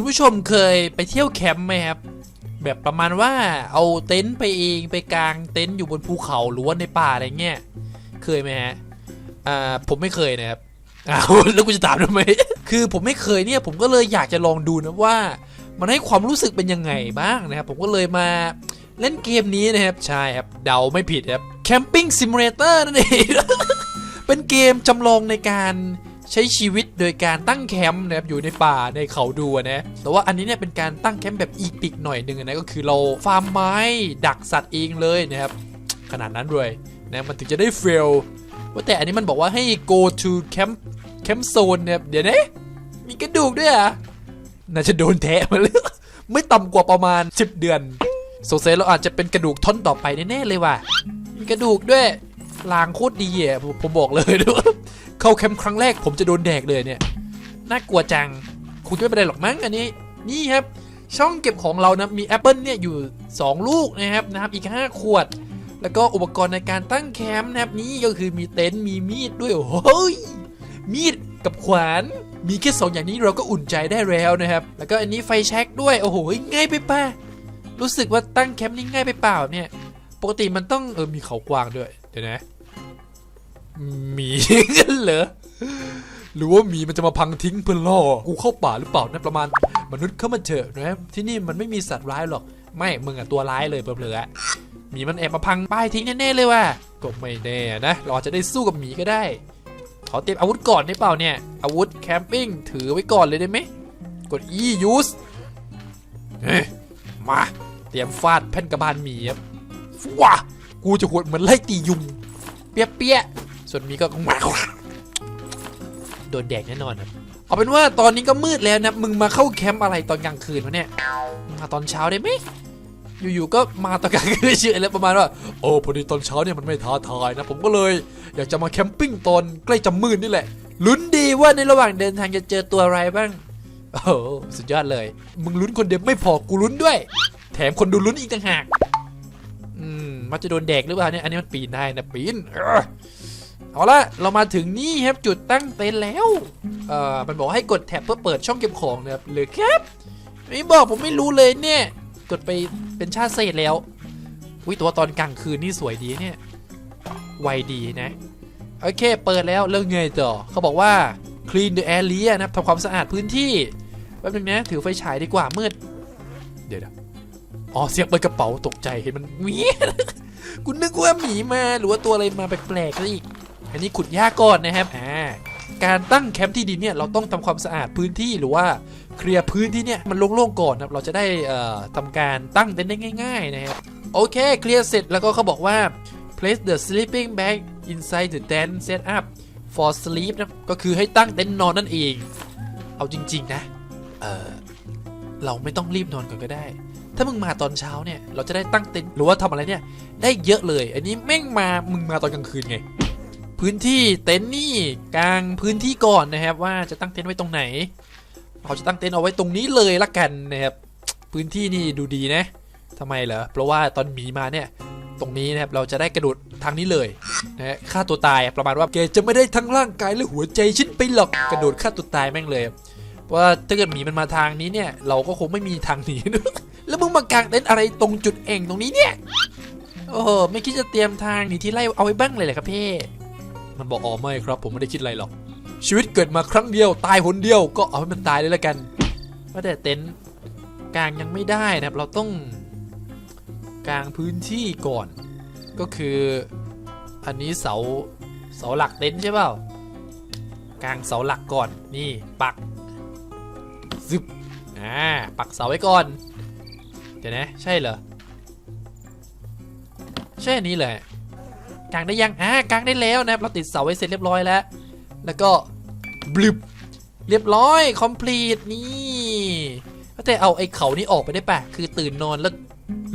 คุณผู้ชมเคยไปเที่ยวแคมป์ไหมครับ แบบประมาณว่าเอาเต็นท์ไปเองไปกางเต็นท์อยู่บนภูเขาหรือว่าในป่าอะไรเงี้ยเคยไหมฮะอ่าผมไม่เคยนะครับอ้าวแล้วกูจะถามทำไมคือผมไม่เคยเนี่ย ผมก็เลยอยากจะลองดูนะว่า มันให้ความรู้สึกเป็นยังไงบ้างนะครับ ผมก็เลยมาเล่นเกมนี้นะครับใช่ครับเดาไม่ผิดครับ Camping Simulator นั่นเองเป็นเกมจำลองในการ ใช้ชีวิตโดยการตั้งแคมป์นะครับอยู่ในป่าในเขาดูนะแต่ว่าอันนี้เนี่ยเป็นการตั้งแคมป์แบบอีปิกหน่อยหนึ่งนะก็คือเราฟาร์มไม้ดักสัตว์เองเลยนะครับขนาดนั้นเลยนะมันถึงจะได้เฟลว่าแต่อันนี้มันบอกว่าให้ go to camp camp zone นะครับเดี๋ยวนะมีกระดูกด้วยอะน่าจะโดนแทะมาเลยไม่ต่ำกว่าประมาณ 10 เดือนสงสัยเราอาจจะเป็นกระดูกท่อนต่อไปแน่ๆเลยว่ะมีกระดูกด้วยลางโคตรดีอะผมบอกเลยด้วย เข้าแคมป์ครั้งแรกผมจะโดนแดกเลยเนี่ยน่ากลัวจังคุณจะไม่เป็นไรหรอกมั้งอันนี้นี่ครับช่องเก็บของเรานะมีแอปเปิลเนี่ยอยู่ 2 ลูกนะครับนะครับอีก 5 ขวด แล้วก็อุปกรณ์ในการตั้งแคมป์นะครับนี่ก็คือมีเต็นท์มีมีดด้วยโอ้โหยมีดกับขวานมีแค่สองอย่างนี้เราก็อุ่นใจได้แล้วนะครับ แล้วก็อันนี้ไฟแช็กด้วยโอ้โหง่ายไปป่ะรู้สึกว่าตั้งแคมป์นี่ง่ายไปเปล่าเนี่ย ปกติมันต้องเออมีเขากวางด้วยเดี๋ยวนะ หมีงั้นเหรอหรือว่าหมีมันจะมาพังทิ้งเพื่อล่อกูเข้าป่าหรือเปล่านะประมาณ มนุษย์เข้ามาเถอะนะที่นี่มันไม่มีสัตว์ร้ายหรอก ไม่มึงอะตัวร้ายเลยเปล่าๆหมีมันแอบมาพังป้ายทิ้งแน่ๆเลยว่ะก็ไม่แน่นะเราอจะได้สู้กับหมีก็ได้ ขอเตรียมอาวุธก่อนได้เปล่าเนี่ย อาวุธแคมปิ้งถือไว้ก่อนเลยได้ไหมกด E use เฮ้มาเตรียมฟาดแผ่นกระบาลหมีครับว้ากูจะหวดเหมือนไล่ตียุง เปี้ยเปี้ย ส่วนมีก็มาโดนแดกแน่นอนครับเอาเป็นว่าตอนนี้ก็มืดแล้วนะ มึงมาเข้าแคมป์อะไรตอนกลางคืนวะเนี่ย มาตอนเช้าได้ไหมอยู่ๆก็มาตอนกลางคืนเฉยแล้วประมาณว่า โอ้พอดีตอนเช้าเนี่ยมันไม่ท้าทายนะ ผมก็เลย อยากจะมาแคมปิ้งตอนใกล้จะมืดนี่แหละ ลุ้นดีว่าในระหว่างเดินทางจะเจอตัวอะไรบ้าง โอ้สุดยอดเลย มึงลุ้นคนเดียวไม่พอกูลุ้นด้วย แถมคนดูลุ้นอีกต่างหาก อืมมันจะโดนแดกหรือเปล่าเนี่ย อันนี้มันปีนได้นะปีน เอาละเรามาถึงนี่ครับจุดตั้งเต็นท์แล้ว เอ่อ มันบอกให้กดแท็บเพื่อเปิดช่องเก็บของนะครับหรือครับไม่บอกผมไม่รู้เลยเนี่ย กดไปเป็นชาติเศษแล้ว อุ้ยตัวตอนกลางคืนนี่สวยดีเนี่ย ไวดีนะ โอเค เปิดแล้วเรื่องไงต่อเขาบอกว่า clean the area นะครับทำความสะอาดพื้นที่ แป๊บนึงนะ ถือไฟฉายดีกว่ามืด เดี๋ยวนะอ๋อเสียงเปิดกระเป๋าตกใจเห็นมันมีกูนึกว่าหมีมาหรือว่าตัวอะไรมาแปลกๆซะอีก อันนี้ขุดหญ้าก่อนนะครับอ่าการตั้งแคมป์ที่ดินเนี่ยเราต้องทำความสะอาดพื้นที่หรือว่าเคลียร์พื้นที่เนี่ยมันโล่งๆก่อนนะครับเราจะได้เอ่อทำการตั้งเต็นท์ได้ง่าย ๆ นะครับโอเคเคลียร์เสร็จแล้วก็เขาบอกว่า place the sleeping bag inside the tent set up for sleep นะก็คือให้ตั้งเต็นท์นอนนั่นเอง เอาจริง ๆ นะเออเราไม่ต้องรีบนอนก่อนก็ได้ ถ้ามึงมาตอนเช้าเนี่ย เราจะได้ตั้งเต็นท์หรือว่าทำอะไรเนี่ย ได้เยอะเลย อันนี้แม่งมามึงมาตอนกลางคืนไง พื้นที่เต็นท์นี่กลางพื้นที่ก่อนนะครับ ว่าจะตั้งเต็นท์ไว้ตรงไหน เราจะตั้งเต็นท์เอาไว้ตรงนี้เลยละกันนะครับ พื้นที่นี่ดูดีนะทำไมเหรอเพราะว่าตอนหมีมาเนี่ยตรงนี้นะครับเราจะได้กระโดดทางนี้เลยนะฮะฆ่าตัวตายประมาณว่าแกจะไม่ได้ทั้งร่างกายและหัวใจฉันไปหรอกกระโดดฆ่าตัวตายแม่งเลยเพราะว่าถ้าเกิดหมีมันมาทางนี้เนี่ย เราก็คงไม่มีทางหนีแล้วมึงมากางเต็นท์อะไรตรงจุดเอ่งตรงนี้เนี่ยโอ้โหไม่คิดจะเตรียมทางหนีที่ไล่เอาไว้บ้างเลยเหรอครับพี่ มันบอกอ๋อไม่ครับ ผมไม่ได้คิดอะไรหรอก ชีวิตเกิดมาครั้งเดียว ตายหนเดียวก็เอาให้มันตายเลยละกันว่าแต่เต็นท์กลางยังไม่ได้นะครับ เราต้องกลางพื้นที่ก่อน ก็คืออันนี้เสาเสาหลักเต็นท์ใช่เปล่ากลางเสาหลักก่อนนี่ปักซึบอ่าปักเสาไว้ก่อน เดี๋ยวนะ ใช่เหรอใช่อันนี้เลย กางได้ยังอ่ากางได้แล้วนะครับเราติดเสาไว้เสร็จเรียบร้อยแล้ว แล้วก็บลึบเรียบร้อยคอมพลีทนี่แต่เอาไอ้เขานี่ออกไปได้ปะคือตื่นนอนแล้ว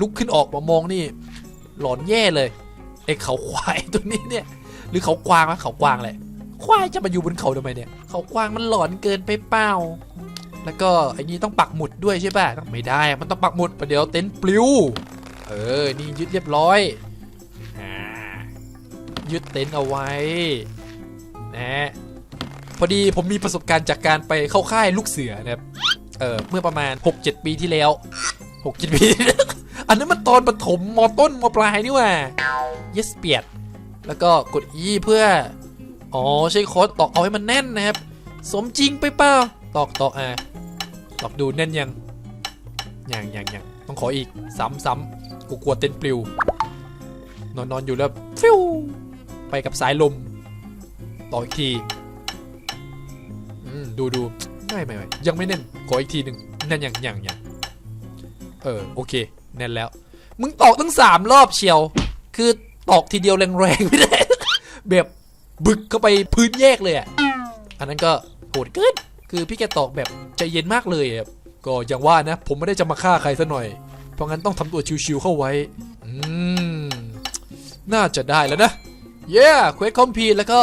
ลุกขึ้นออกมามองนี่ หลอนแย่เลยไอ้เขาควายตัวนี้เนี่ย หรือเขากวางวะเขากวางแหละควายจะมาอยู่บนเขาทำไมเนี่ย เขากวางมันหลอนเกินไปเปล่าแล้วก็ไอ้นี่ต้องปักหมุดด้วยใช่ป่ะไม่ได้ มันต้องปักหมุดประเดี๋ยวเต็นท์ปลิว เออ นี่ยึดเรียบร้อย ยึดเต็นท์เอาไว้นะพอดีผมมีประสบการณ์จากการไปเข้าค่ายลูกเสือนะครับเออเมื่อประมาณ 6-7 ปีที่แล้ว 6-7 ปี อันนั้นมันตอนปฐมมต้นมปลายนี่ว่า yes เปียด แล้วก็กด E เพื่อ อ๋อ ใช้โค้ดตอกเอาให้มันแน่นนะครับ สมจริงไปเปล่า ตอกตอกอะตอกดูแน่นยัง ยังยังยังต้องขออีก ซ้ำซ้ำกูกลัวเต้นปลิวนอนนอนอยู่แล้วฟิว ไปกับสายลม ต่ออีกทีดูดูไม่ไม่ไม่ยังไม่แน่นขออีกทีหนึ่งแน่นอยังยังยังเออโอเคแน่นแล้ว มึงตอกตั้งสามรอบเชียว คือตอกทีเดียวแรงๆไม่ได้แบบบึกเข้าไปพื้นแยกเลยอะอันนั้นก็โหดเกินคือพี่แกตอกแบบใจเย็นมากเลยอะก็อย่างว่านะ ผมไม่ได้จะมาฆ่าใครซะหน่อย เพราะงั้นต้องทำตัวชิวๆเข้าไว้ อืม น่าจะได้แล้วนะ เย้เควสคอมพีแล้วก็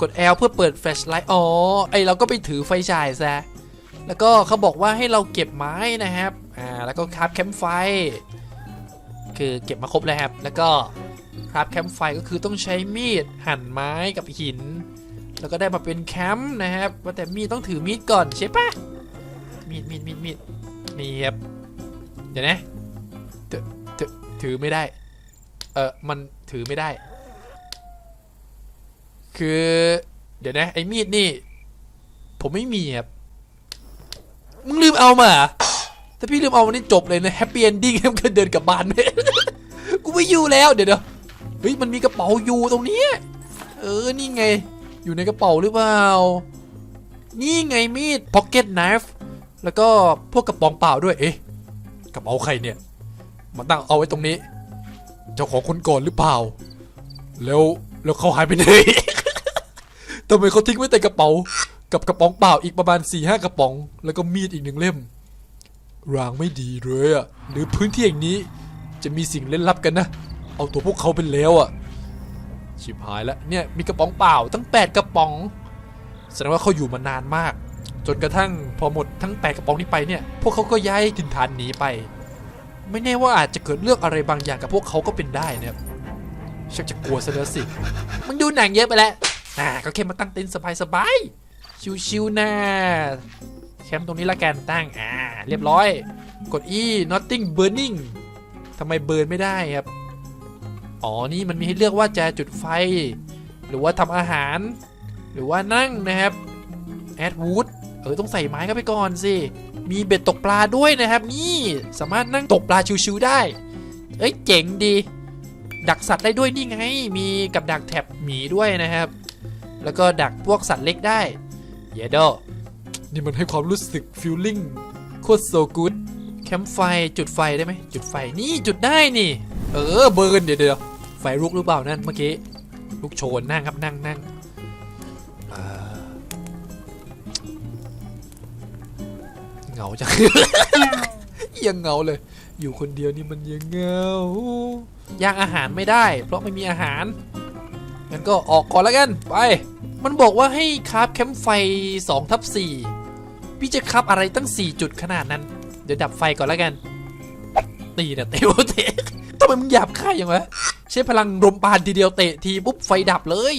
กด L เพื่อเปิดแฟลชไลท์อ๋อไอเราก็ไปถือไฟฉายซะแล้วก็เขาบอกว่าให้เราเก็บไม้นะครับอ่าแล้วก็คราฟแคมป์ไฟ คือเก็บมาครบแล้วครับ แล้วก็คราฟแคมป์ไฟก็คือต้องใช้มีดหั่นไม้กับหิน แล้วก็ได้มาเป็นแคมป์นะครับว่าแต่มีดต้องถือมีดก่อนใช่ปะมีดมีดมีดมีดนี่ครับเดี๋ยวนะถือถือถือไม่ได้ เออมันถือไม่ได้ คือ เดี๋ยวนะ ไอ้มีดนี่ ผมไม่มีครับ มึงลืมเอามาถ้าพี่ลืมเอาวันนี้จบเลยนะแฮปปี้เอนดิ้งให้มันเดินกลับบ้านไหมกูไม่อยู่แล้วเดี๋ยวเดี๋ยวเฮ้ยมันมีกระเป๋าอยู่ตรงนี้ เออนี่ไง อยู่ในกระเป๋าหรือเปล่า นี่ไงมีดพ็อกเก็ตไนฟ์แล้วก็พวกกระป๋องเปล่าด้วยเอ๊ะกระเป๋าใครเนี่ยมาตั้งเอาไว้ตรงนี้ เจ้าของคนก่อนหรือเปล่า แล้วแล้วเขาหายไปไหน ทำไมเขาทิ้งไว้แต่กระเป๋า กับกระป๋องเปล่าอีกประมาณ4ี่ห้ากระป๋อง แล้วก็มีดอีกหนึ่งเล่ม รางไม่ดีเลยอะหรือพื้นที่อย่างนี้ จะมีสิ่งเล่นลับกันนะ เอาตัวพวกเขาไปแล้วอะชิบหายแล้วเนี่ยมีกระป๋องเปล่าตั้ง 8 กระป๋อง แสดงว่าเขาอยู่มานานมาก จนกระทั่งพอหมดทั้ง 8 กระป๋องนี้ไปเนี่ย พวกเขาก็ย้ายถิ่นฐานหนีไป ไม่แน่ว่าอาจจะเกิดเรื่องอะไรบางอย่างกับพวกเขาก็เป็นได้นะครับชักจะกลัวซะแล้วสิ มึงดูหนังเยอะไปแล้ว อ่าก็แค่มาตั้งเต็นท์สบายๆ ชิวๆนะแคมป์ตรงนี้ละกันตั้ง อ่า เรียบร้อย กด E nothing burning ทำไมเบิร์นไม่ได้ครับ อ๋อ นี่มันมีให้เลือกว่าจะจุดไฟ หรือว่าทำอาหาร หรือว่านั่งนะครับแอดวูดเออ ต้องใส่ไม้เข้าไปก่อนสิ มีเบ็ดตกปลาด้วยนะครับ นี่ สามารถนั่งตกปลาชิวๆได้ เอ้ย เจ๋งดี ดักสัตว์ได้ด้วยนี่ไง มีกับดักแถบหมีด้วยนะครับ แล้วก็ดักพวกสัตว์เล็กได้เยโดนี่มันให้ความรู้สึกฟีลลิ่งโคตรโซกูดแคมป์ไฟจุดไฟได้ไหมจุดไฟนี่จุดได้นี่ เออเบิร์นเดี๋ยวเดี๋ยวไฟลุกหรือเปล่านั่นเมื่อกี้ลุกโชนนั่งครับนั่งนั่งอ่าเหงาจังยังเหงาเลย อยู่คนเดียวนี่มันยังเหงาย่างอาหารไม่ได้ เพราะไม่มีอาหาร งั้นก็ออกก่อนแล้วกันไป มันบอกว่าให้คราฟแคมป์ไฟ2ทับ4พี่จะคราฟอะไรตั้ง 4 จุดขนาดนั้น เดี๋ยวดับไฟก่อนแล้วกัน ตีนะเตะโอเตะทำไมมึงหยาบค่ายอย่างวะใช้พลังลมปานทีเดียวเตะทีปุ๊บไฟดับเลย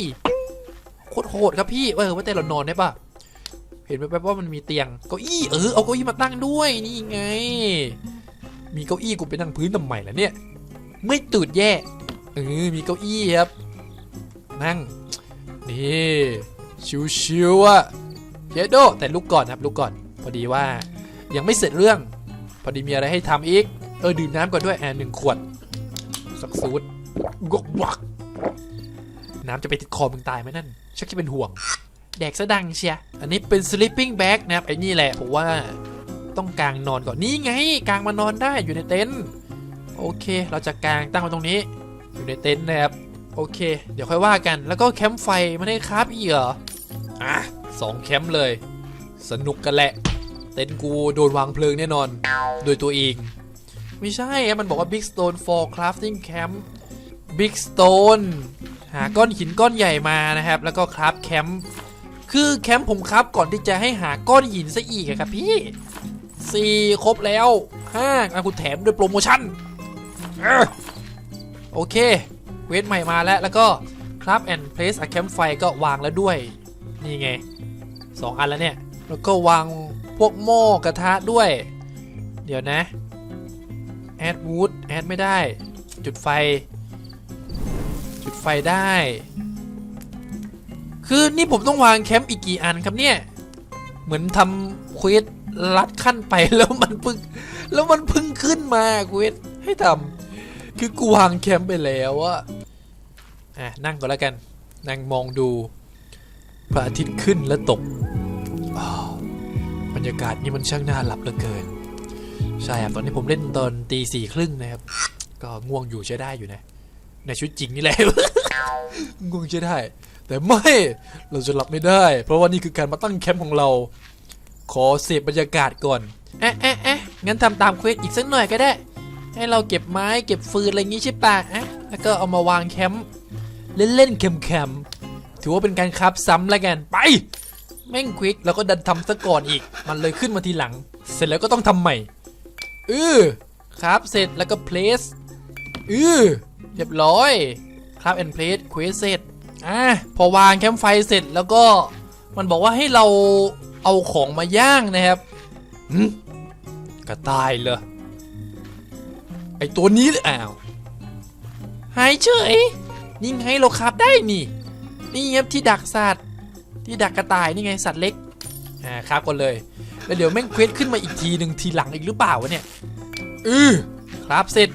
โคตรโหดครับพี่เออว่าแต่เรานอนได้ปะเห็นไหมว่ามันมีเตียงเก้าอี้เออเอาเก้าอี้มาตั้งด้วยนี่ไง มีเก้าอี้กูไปนั่งพื้นทำไมล่ะเนี่ย ไม่ตื่นแย่เออมีเก้าอี้ครับ นั่ง นี่ชิวๆอะเยโดแต่ลุกก่อนครับลุกก่อน พอดีว่ายังไม่เสร็จเรื่อง พอดีมีอะไรให้ทำอีก เออดื่มน้ำก่อนด้วยแอนหนึ่งขวด สักซูดกกวักน้ำจะไปติดคอมึงตายไหมนั่น ชักจะเป็นห่วง แดกซะดังเชีย อันนี้เป็น sleeping bag นะครับไอ้นี่แหละผมว่าต้องกางนอนก่อนนี่ไงกางมานอนได้อยู่ในเต็นท์โอเค เราจะกางตั้งไว้ตรงนี้ อยู่ในเต็นท์นะครับ โอเค เดี๋ยวค่อยว่ากัน แล้วก็แคมป์ไฟไม่ได้ครับอีกเหรอ อะสองแคมป์เลย สนุกกันแหละ เต็นกูโดนวางเพลิงแน่นอน โดยตัวเอง ไม่ใช่ มันบอกว่า Big Stone for Crafting Camp Big Stone หาก้อนหินก้อนใหญ่มานะครับ แล้วก็คราฟแคมป์คือแคมป์ผมครับก่อนที่จะให้หาก้อนหินซะอีกอะครับพี่สี่ครบแล้วห้าอะคุณแถมด้วยโปรโมชั่นอโอเค เวทใหม่มาแล้วแล้วก็ครับ and place a campfire ก็วางแล้วด้วย นี่ไง 2 อันแล้วเนี่ย แล้วก็วางพวกหม้อกระทะด้วย เดี๋ยวนะแอดวูดแอดไม่ได้ จุดไฟ จุดไฟได้ คือนี่ผมต้องวางแคมป์อีกกี่อันครับเนี่ย เหมือนทำเควสลัดขั้นไปแล้วมันเพิ่งแล้วมันเพิ่งขึ้นมาเควสให้ทำคือกูวางแคมป์ไปแล้วอะ อะนั่งก่อนแล้วกัน นั่งมองดูพระอาทิตย์ขึ้นและตกอ้าวบรรยากาศนี่มันช่างน่าหลับเหลือเกิน ใช่ครับตอนนี้ผมเล่นตอนตีสี่ครึ่งนะครับ ก็ง่วงอยู่ใช้ได้อยู่นะ ในชีวิตจริงนี่แหละง่วงใช้ได้ แต่ไม่เราจะหลับไม่ได้ เพราะว่านี่คือการมาตั้งแคมป์ของเรา ขอเสพบรรยากาศก่อนเอ๊ะเอ๊ะเอ๊ะงั้นทำตามเควสอีกสักหน่อยก็ได้ ให้เราเก็บไม้เก็บฟืนอะไรอย่างงี้ใช่ปะอะแล้วก็เอามาวางแคมป์ เล่นๆแคมๆถือว่าเป็นการครับซ้ำแล้วกันไป แม่งควิกแล้วก็ดันทำซะก่อนอีก มันเลยขึ้นมาทีหลัง เสร็จแล้วก็ต้องทำใหม่เออครับเสร็จแล้วก็เพลสเออเรียบร้อยครับแอนเพลสเควสเสร็จอะพอวางแคมป์ไฟเสร็จแล้วก็มันบอกว่าให้เราเอาของมาย่างนะครับหืมกระต่ายเหรอไอตัวนี้เลยอ้าวหายเฉย นี่ไงเราขับได้นี่ นี่ครับที่ดักสัตว์ ที่ดักกระต่ายนี่ไงสัตว์เล็ก อ่าครับก่อนเลย แล้วเดี๋ยวแม่งเควสขึ้นมาอีกทีหนึ่งทีหลังอีกหรือเปล่าวะเนี่ย อือครับเสร็จ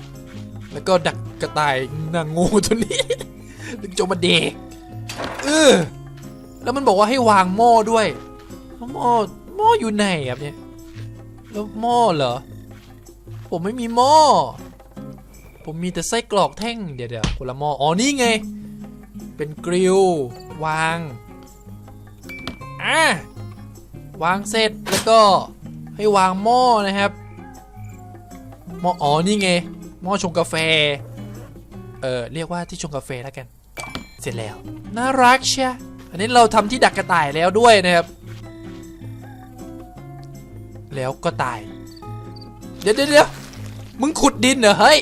แล้วก็ดักกระต่ายนางงูตัวนี้ถึงจะมาเด็กเออแล้วมันบอกว่าให้วางหม้อด้วยหม้อหม้ออยู่ไหนครับเนี่ยแล้วหม้อเหรอ ผมไม่มีหม้อ ผมมีแต่ไส้กรอกแท่งเดี๋ยวเดี๋ยวคนละหม้ออ๋อนี่ไง เป็นกริลวางอะวางเสร็จแล้วก็ให้วางหม้อนะครับหม้ออ๋อนี่ไงหม้อชงกาแฟเออเรียกว่าที่ชงกาแฟแล้วกัน เสร็จแล้วน่ารักเชียอันนี้เราทำที่ดักกระต่ายแล้วด้วยนะครับ แล้วก็ตาย เดี๋ยวเดี๋ยวเดี๋ยวมึงขุดดินเหรอเฮ้ย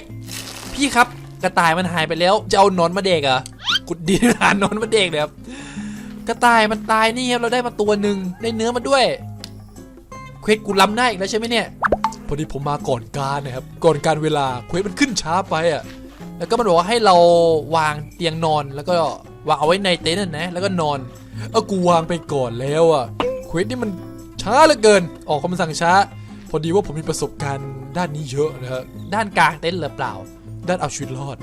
พี่ครับกระต่ายมันหายไปแล้วจะเอานอนมาเด็กเหรอขุดดินหานอนมาเด็กเลยครับกระต่ายมันตายนี่ครับเราได้มาตัวหนึ่งได้เนื้อมาด้วยเควสกูล้ำได้อีกแล้วใช่ไหมเนี่ยพอดีผมมาก่อนการนะครับก่อนการเวลาเควสมันขึ้นช้าไปอะแล้วก็มันบอกว่าให้เราวางเตียงนอนแล้วก็วางเอาไว้ในเต็นท์นะแล้วก็นอนเออกูวางไปก่อนแล้วอะเควสนี่มันช้าเหลือเกิน ออกคำสั่งช้า พอดีว่าผมมีประสบการณ์ด้านนี้เยอะนะครับด้านกลางเต็นท์หรือเปล่า ด้านเอาชีวิตรอด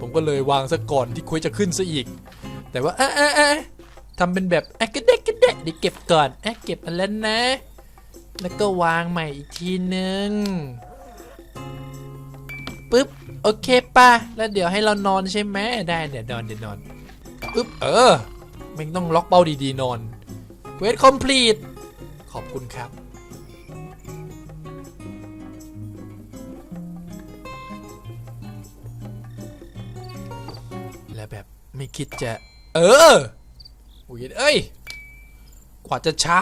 ผมก็เลยวางซะก่อนที่ควสจะขึ้นซะอีก แต่ว่าเอ๊ะเอ๊ะเอ๊ะทำเป็นแบบแอะกระเดกกระเดกเดี๋ยวเก็บก่อนแอะเก็บอันแล้วนะ แล้วก็วางใหม่อีกทีนึงปึ๊บโอเคป่ะแล้วเดี๋ยวให้เรานอนใช่ไหมได้เดี๋ยวนอนเดี๋ยวนอนปึ๊บเออม่งต้องล็อกเป้าดีๆนอนเควสคอมพลีทขอบคุณครับ ไม่คิดจะ เอออุ้ยเอ้ย กว่าจะเช้า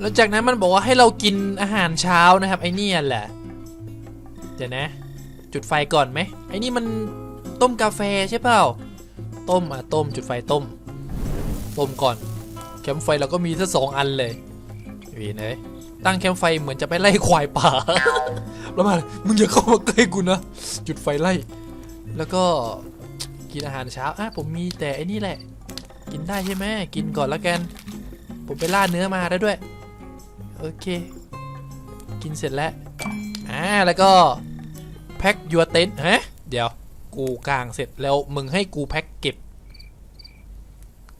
แล้วจากนั้นมันบอกว่าให้เรากินอาหารเช้านะครับ ไอ้เนี่ยแหละ เดี๋ยวนะ จุดไฟก่อนไหม ไอ้นี่มันต้มกาแฟใช่เปล่า ต้มอะต้มจุดไฟต้ม ต้มก่อน แคมไฟเราก็มีทั้งสองอันเลยเห็นไหมตั้งแคมไฟเหมือนจะไปไล่ควายป่า แล้วมา มึงอย่าเข้ามาใกล้กูนะ จุดไฟไล่ แล้วก็ กินอาหารเช้าอะผมมีแต่ไอ้นี่แหละ กินได้ใช่ไหมกินก่อนแล้วกัน ผมไปล่าเนื้อมาได้ด้วย โอเค กินเสร็จแล้วอ่าแล้วก็แพ็คยูเต็นฮะเดี๋ยว กูกลางเสร็จแล้วมึงให้กูแพ็คเก็บ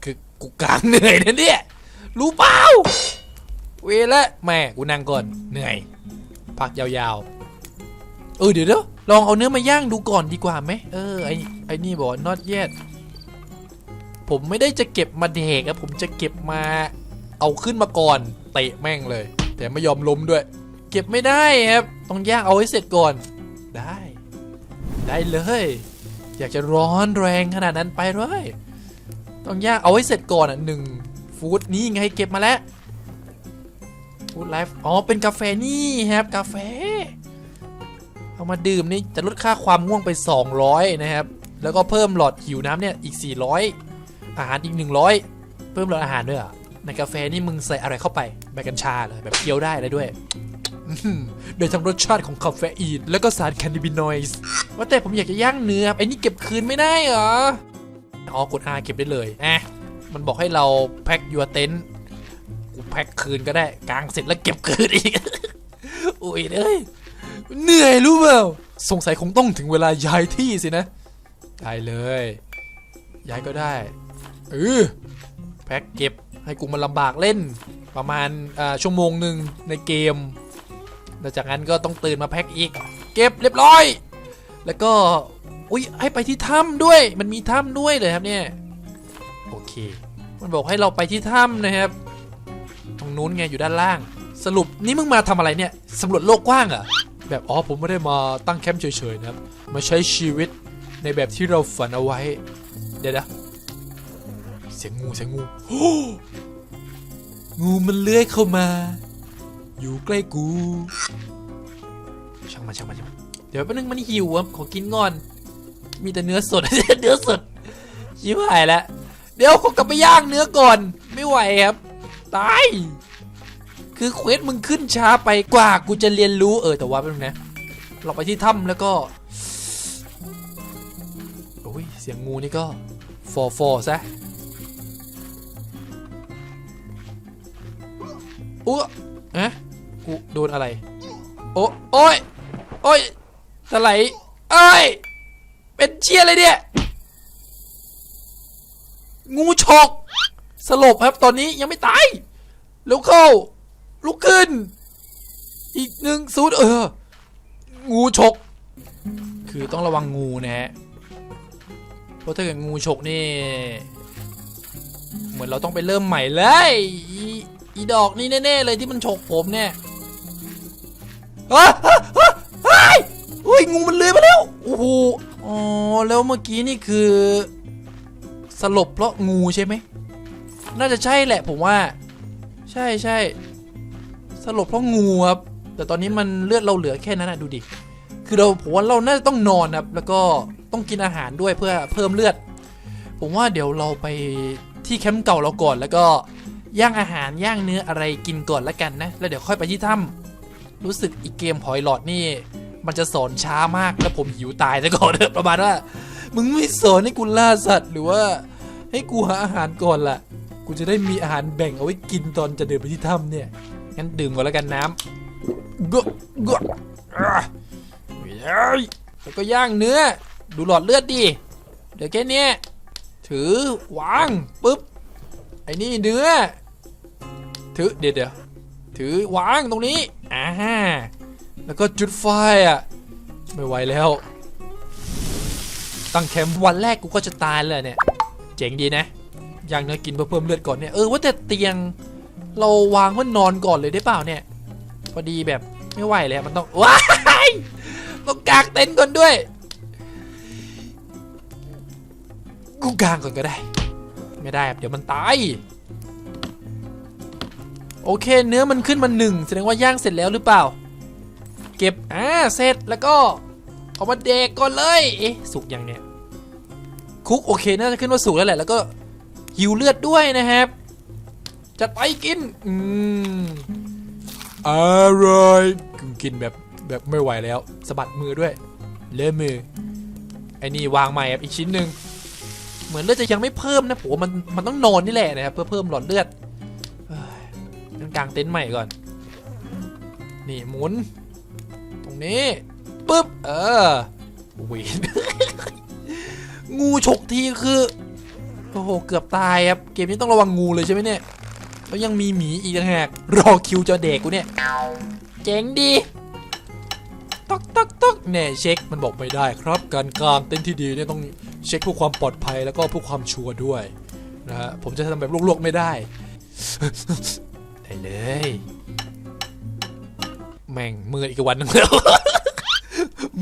คือกูกลางเหนื่อยนะเนี่ยรู้เปล่าเวละแม่กูนั่งก่อนเหนื่อยพักยาวๆเออเดี๋ยวเดี๋ยว ลองเอาเนื้อมาย่างดูก่อนดีกว่าไหมเออไอไอนี่บอก not yet ผมไม่ได้จะเก็บมาเด็กครับผมจะเก็บมาเอาขึ้นมาก่อนเตะแม่งเลย แต่ไม่ยอมล้มด้วย เก็บไม่ได้ครับต้องย่างเอาให้เสร็จก่อนได้ ได้เลย อยากจะร้อนแรงขนาดนั้นไปเลยต้องย่างเอาให้เสร็จก่อนอะหนึ่งฟูดนี่ไงเก็บมาแล้วฟูดไลฟ์อ๋อเป็นกาแฟนี่ครับกาแฟ เอามาดื่มนี่จะลดค่าความง่วงไป 200 นะครับ แล้วก็เพิ่มหลอดหิวน้ำเนี่ยอีก 400 อาหารอีก 100 เพิ่มหลอดอาหารด้วยอะในกาแฟนี่มึงใส่อะไรเข้าไปใบกัญชาเหรอแบบเคี้ยวได้เลยด้วยโดยทั้งรสชาติของคาเฟอีนแล้วก็สารแคนาบินอยด์ว่าแต่ผมอยากจะย่างเนื้อไอ้นี่เก็บคืนไม่ได้เหรออ๋อกด R เก็บได้เลยอะมันบอกให้เราแพ็คยูเต็นกูแพ็คคืนก็ได้กลางเสร็จแล้วเก็บคืนอีกโอ้ยเอ้ย เหนื่อยรู้เปล่าสงสัยคงต้องถึงเวลาย้ายที่สินะ ได้เลย ย้ายก็ได้เออแพ็คเก็บให้กูมันลำบากเล่นประมาณอ่าชั่วโมงหนึ่งในเกมแล้วจากนั้นก็ต้องตื่นมาแพ็คอีก เก็บเรียบร้อย แล้วก็อุ้ยให้ไปที่ถ้ำด้วย มันมีถ้ำด้วยเลยครับเนี่ยโอเค มันบอกให้เราไปที่ถ้ำนะครับ ตรงนู้นไงอยู่ด้านล่าง สรุปนี่มึงมาทำอะไรเนี่ยสำรวจโลกกว้างเหรอ แบบอ๋อผมไม่ได้มาตั้งแคมป์เฉยๆนะครับ มาใช้ชีวิตในแบบที่เราฝันเอาไว้ เดี๋ยวนะเสียงงูเสียงงูโอ้งูมันเลื้อยเข้ามา อยู่ใกล้กู ช่างมันช่างมันช่างมันเดี๋ยวแป๊บนึงมันหิวอะขอกินก่อน มีแต่เนื้อสด เนื้อสดชิบหายแล้ว เดี๋ยวขอกลับไปย่างเนื้อก่อน ไม่ไหวครับ ตาย คือเควสมึงขึ้นช้าไปกว่ากูจะเรียนรู้เออแต่ว่าแป๊บนึงนะเราไปที่ถ้ำแล้วก็โอ้ยเสียงงูนี่ก็ฟอฟอซะอุ๊อะกูโดนอะไร โอ้โอ้ยโอ้ยสไลเอ้ย เป็นเชี่ยอะไรเนี่ย งูฉกสลบครับตอนนี้ยังไม่ตาย แล้วเข้า ลุกขึ้น อีกหนึ่งศูนย์เออ งูฉก คือต้องระวังงูนะฮะ เพราะถ้าเกิดงูฉกนี่ เหมือนเราต้องไปเริ่มใหม่เลยอีอีดอกนี่แน่ๆเลยที่มันฉกผมเนี่ยอ้าอ้าอ้าอ้ายอุ้ยงูมันเลื้อยมาแล้วโอ้โหอ๋อแล้วเมื่อกี้นี่คือ สลบเพราะงูใช่ไหมน่าจะใช่แหละผมว่า ใช่ใช่ สลบเพราะงูครับแต่ตอนนี้มันเลือดเราเหลือแค่นั้นนะดูดิคือเราผมว่าเราน่าจะต้องนอนครับแล้วก็ต้องกินอาหารด้วยเพื่อเพิ่มเลือด ผมว่าเดี๋ยวเราไปที่แคมป์เก่าเราก่อน แล้วก็ย่างอาหารย่างเนื้ออะไรกินก่อนแล้วกันนะ แล้วเดี๋ยวค่อยไปที่ถ้ำรู้สึกอีกเกมหอยหลอดนี่ มันจะสอนช้ามากแล้วผมหิวตายซะก่อนเถอะประมาณว่า มึงไม่สอนให้กูล่าสัตว์หรือว่า ให้กูหาอาหารก่อนล่ะ กูจะได้มีอาหารแบ่งเอาไว้กินตอนจะเดินไปที่ถ้ำเนี่ย งั้นดื่มก่อนแล้วกันน้ำก็ก็อะไม่ได้แล้วก็ย่างเนื้อ ดูหลอดเลือดดิเดี๋ยวแค่นี้ถือวางปุ๊บไอ้นี่เนื้อ ถือเดี๋ยวเดี๋ยวถือวางตรงนี้อ่าแล้วก็จุดไฟอะไม่ไหวแล้ว ตั้งแคมป์วันแรกกูก็จะตายเลยเนี่ย เจ๋งดีนะ อย่างเนื้อกินเพื่อเพิ่มเลือดก่อนเนี่ย เออว่าแต่เตียง เราวางเพื่อนอนก่อนเลยได้เปล่าเนี่ย พอดีแบบไม่ไหวแล้วมันต้องว้ายต้องกางเต็นท์ก่อนด้วย กูกางก่อนก็ได้ ไม่ได้ครับเดี๋ยวมันตาย โอเคเนื้อมันขึ้นมาหนึ่งแสดงว่าย่างเสร็จแล้วหรือเปล่า เก็บอ่าเสร็จแล้วก็เอามาเด็กก่อนเลยเอ๊ะสุกยังเนี่ยคุกโอเคน่าจะขึ้นว่าสุกแล้วแหละแล้วก็หิวเลือดด้วยนะครับ จัดไปกิน อืมอร่อยกินแบบแบบไม่ไหวแล้วสะบัดมือด้วย เลื่อมือ ไอ้นี่วางใหม่อีกชิ้นหนึ่งเหมือนเลือดจะยังไม่เพิ่มนะผมมันมันต้องนอนนี่แหละนะครับเพื่อเพิ่มหลอดเลือดเฮ้ยงั้นกางเต็นท์ใหม่ก่อน นี่หมุน ตรงนี้ปึ๊บเออวีนงูฉกทีคือโอ้โหเกือบตายครับเกมนี้ต้องระวังงูเลยใช่ไหมเนี่ย แล้วยังมีหมีอีกต่างหากรอคิวจะเด็กกูเนี่ย เจ๋งดีต๊อกต๊อกต๊อกเนี่ยเช็คมันบอกไม่ได้ครับ การกลางเต็นที่ดีเนี่ยต้องเช็คเพื่อความปลอดภัยแล้วก็เพื่อความชัวร์ด้วยนะฮะผมจะทำแบบลวกๆไม่ได้ ได้เลย แม่งมืดอีกวันหนึ่งแล้ว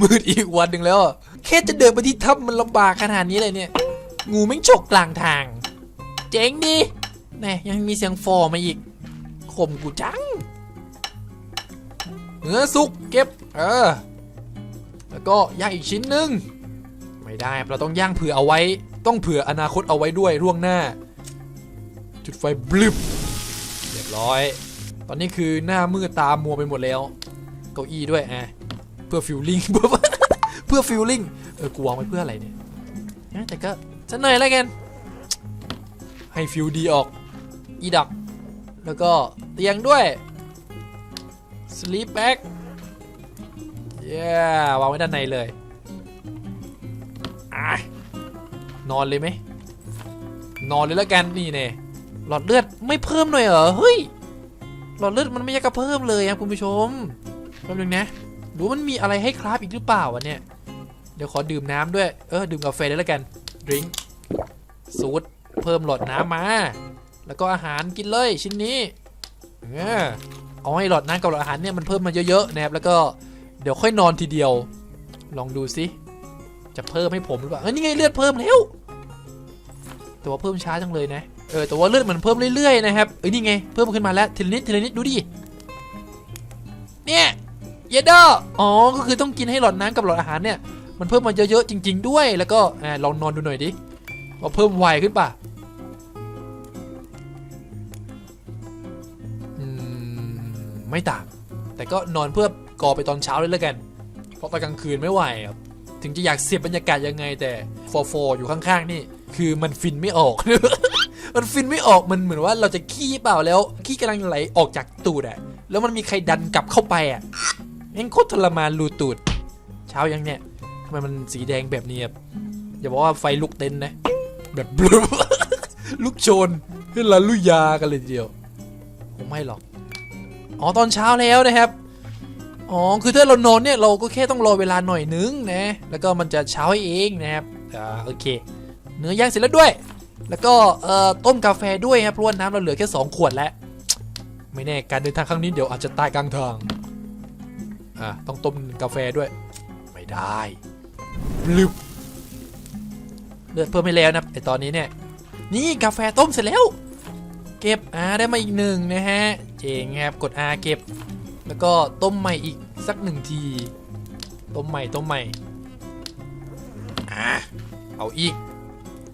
มืดอีกวันหนึ่งแล้ว แค่จะเดินไปที่ถ้ำมันลำบากขนาดนี้เลยเนี่ย งูแม่งฉกกลางทาง เจ๋งดี แน่ยังมีเสียงฟอมาอีกข่มกูจังเนื้อสุกเก็บ เออ แล้วก็ย่างอีกชิ้นหนึ่งไม่ได้เราต้องย่างเผื่อเอาไว้ ต้องเผื่ออนาคตเอาไว้ด้วยร่วงหน้า จุดไฟบลึบร้อย ตอนนี้คือหน้ามืดตามัวไปหมดแล้ว เก้าอี้ด้วยอะเพื่อฟิลลิ่งเพื่อเพื่อฟิลลิ่งเออกูวางไว้เพื่ออะไรเนี่ยแต่ก็จะเหนื่อยแล้วกันให้ฟิลดีออก อีดัก แล้วก็เตียงด้วย sleep bag เย้วางไว้ด้านในเลยอนอนเลยไหม นอนเลยแล้วกันนี่เนี่ยหลอดเลือดไม่เพิ่มหน่อยเหรอ เฮ้ย หลอดเลือดมันไม่ยากจะเพิ่มเลยครับคุณผู้ชมแป๊บนึงนะ ดูมันมีอะไรให้คราฟอีกหรือเปล่าวะเนี่ย เดี๋ยวขอดื่มน้ำด้วย เออ ดื่มกาแฟได้แล้วกัน ดริงสูตรเพิ่มหลอดน้ำมา แล้วก็อาหารกินเลยชิ้นนี้เออเอาให้หลอดน้ำกับหลอดอาหารเนี่ยมันเพิ่มมาเยอะๆนะครับแล้วก็เดี๋ยวค่อยนอนทีเดียว ลองดูสิจะเพิ่มให้ผมหรือเปล่าเออนี่ไงเลือดเพิ่มแล้วแต่ว่าเพิ่มช้าจังเลยนะเออแต่ว่าเลือดมันเพิ่มเรื่อยๆนะครับเอ้ยนี่ไงเพิ่มขึ้นมาแล้วทีละนิดทีละนิดดูดิเนี่ยเยเดอร์อ๋อก็คือต้องกินให้หลอดน้ำกับหลอดอาหารเนี่ยมันเพิ่มมาเยอะๆจริง ๆ ด้วย แล้วก็ลองนอนดูหน่อยดิว่าเพิ่มไวขึ้นป่ะ ไม่ต่าง แต่ก็นอนเพื่อกอไปตอนเช้าเลยแล้วกัน เพราะตอนกลางคืนไม่ไหวครับถึงจะอยากเสียบบรรยากาศยังไงแต่ฟอร์ฟอยู่ข้างๆนี่ คือมันฟินไม่ออกมันฟินไม่ออกมันเหมือนว่าเราจะขี้เปล่าแล้ว ขี้กำลังไหลออกจากตูดอะแล้วมันมีใครดันกลับเข้าไปอะแม่งโคตรทรมานรูตูด เช้ายังเนี่ยทำไมมันสีแดงแบบนี้ครับอย่าบอกว่าไฟลุกเต็นนะ แบบบลูลุกโชนขึ้นละลุยากันเลยทีเดียวคงไม่หรอก อ๋อตอนเช้าแล้วนะครับอ๋อคือถ้าเรานอนเนี่ยเราก็แค่ต้องรอเวลาหน่อยนึงนะแล้วก็มันจะเช้าเองนะครับอ่าโอเค เนื้อย่างเสร็จแล้วด้วย แล้วก็เอ่อต้มกาแฟด้วยครับเพราะว่าน้ำเราเหลือแค่2ขวดแล้วไม่แน่การเดินทางครั้งนี้เดี๋ยวอาจจะตายกลางทางอ่าต้องต้มกาแฟด้วย ไม่ได้ลืมเลือดเพิ่มไปแล้วนะไอตอนนี้เนี่ย นี่กาแฟต้มเสร็จแล้ว เก็บอาได้มาอีกหนึ่งนะฮะ เจ๋งครับ กด R เก็บ แล้วก็ต้มใหม่อีกสักหนึ่งที ต้มใหม่ ต้มใหม่อ่าเอาอีก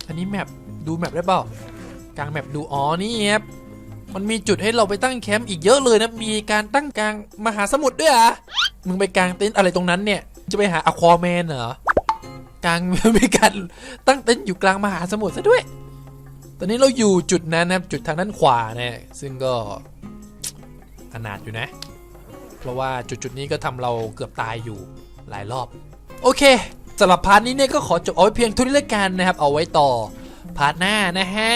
อันนี้แมปดูแมปได้เปล่ากลางแมปดูอ๋อนี่ครับ มันมีจุดให้เราไปตั้งแคมป์อีกเยอะเลยนะ มีการตั้งกลางมหาสมุทรด้วยอะ มึงไปกลางเต็นท์อะไรตรงนั้นเนี่ย จะไปหาอควาแมนเหรอ กลางมีการตั้งเต็นท์อยู่กลางมหาสมุทรซะด้วย ตอนนี้เราอยู่จุดนั้นนะครับจุดทางด้านขวาเนี่ยซึ่งก็ขนาดอยู่นะ เพราะว่าจุดจุดนี้ก็ทำเราเกือบตายอยู่หลายรอบ โอเคสำหรับพาร์ทนี้เนี่ยก็ขอจบเอาไว้เพียงเท่านี้ละกันนะครับ เอาไว้ต่อพาร์ทหน้านะฮะ